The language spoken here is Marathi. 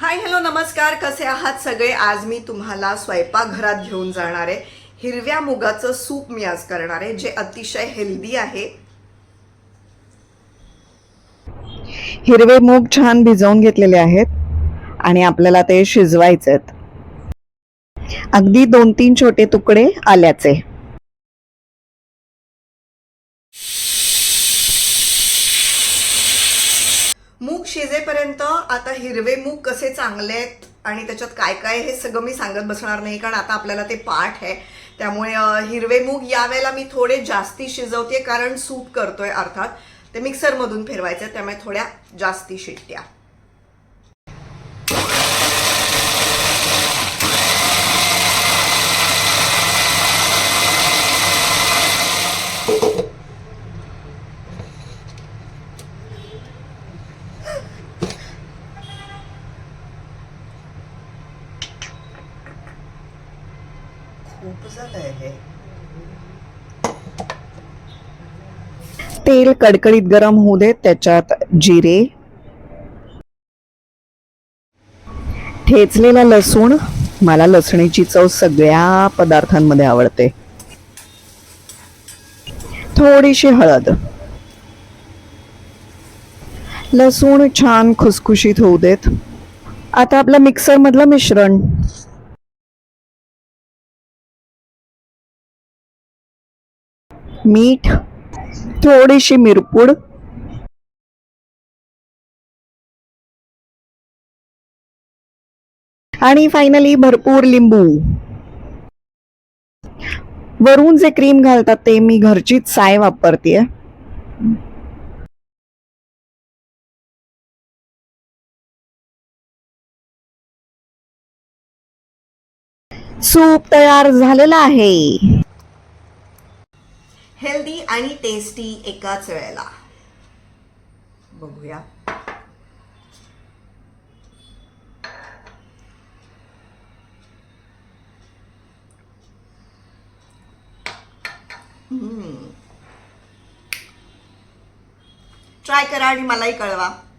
हाय हॅलो नमस्कार. कसे आहात सगळे? आज मी तुम्हाला स्वयंपाकघरात घेऊन जाणार आहे. हिरव्या मुगाचं सूप मी आज करणार आहे जे अतिशय हेल्दी आहे. हिरवे मूग छान भिजवून घेतलेले आहेत आणि आपल्याला ते शिजवायचे आहेत अगदी दोन तीन छोटे तुकडे आल्याचे मूग शिजेपर्यंत आता हिरवे मूग कसे चांगले आहेत आणि त्याच्यात काय काय हे सगळं मी सांगत बसणार नाही कारण आता आपल्याला ते पाठ आहे. त्यामुळे हिरवे मूग यावेळेला मी थोडे जास्ती शिजवते कारण सूप करतोय अर्थात ते मिक्सरमधून फिरवायचे त्यामुळे थोड्या जास्ती शिट्ट्या. खूप तेल कडकडीत गरम होऊ देत त्याच्यात जिरे. ठेचलेला लसूण मला लसणीची चव सगळ्या पदार्थांमध्ये आवडते. थोडीशी हळद. लसूण छान खुसखुशीत होऊ देत. आता आपलं मिक्सर मधलं मिश्रण. मीठ थोडीशी मिरपूड आणि फायनली भरपूर लिंबू. वरून जे क्रीम घालतात ते मी घरचीच साय वापरतेय. सूप तयार झालेला आहे. हेल्दी आणि टेस्टी एकाच वेळेला. बघूया. ट्राय करा आणि मलाही कळवा.